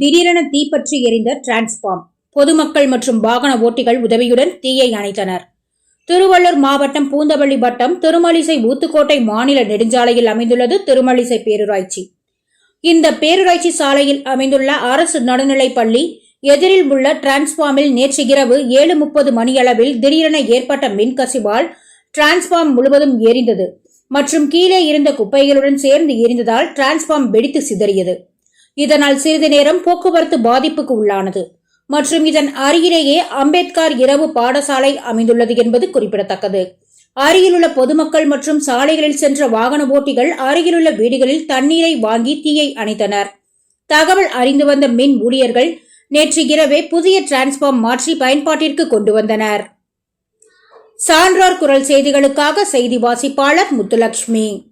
திடீரென தீப்பற்றி எரிந்த டிரான்ஸ்பார்ம் பொதுமக்கள் மற்றும் வாகன ஓட்டிகள் உதவியுடன் தீயை அணைத்தனர். திருவள்ளூர் மாவட்டம் பூந்தவள்ளி வட்டம் திருமலிசை ஊத்துக்கோட்டை மாநில நெடுஞ்சாலையில் அமைந்துள்ளது திருமலிசை பேரூராட்சி. இந்த பேரூராட்சி சாலையில் அமைந்துள்ள அரசு நடுநிலைப் பள்ளி எதிரில் உள்ள டிரான்ஸ்பார்மில் நேற்று இரவு ஏழு முப்பது மணியளவில் திடீரென ஏற்பட்ட மின்கசிவால் டிரான்ஸ்பார்ம் முழுவதும் எரிந்தது மற்றும் கீழே இருந்த குப்பைகளுடன் சேர்ந்து எரிந்ததால் டிரான்ஸ்பார்ம் வெடித்து சிதறியது. இதனால் சிறிது நேரம் போக்குவரத்து பாதிப்புக்கு உள்ளானது. மற்றும் இதன் அருகிலேயே அம்பேத்கர் இரவு பாடசாலை அமைந்துள்ளது என்பது குறிப்பிடத்தக்கது. அருகிலுள்ள பொதுமக்கள் மற்றும் சாலைகளில் சென்ற வாகன ஓட்டிகள் அருகிலுள்ள வீடுகளில் தண்ணீரை வாங்கி தீயை அணைத்தனர். தகவல் அறிந்து வந்த மின் ஊழியர்கள் நேற்று இரவே புதிய டிரான்ஸ்பார்ம் மாற்றி பயன்பாட்டிற்கு கொண்டு வந்தனர். சான்றோர் குரல் செய்திகளுக்காக செய்தி வாசிப்பாளர் முத்துலட்சுமி.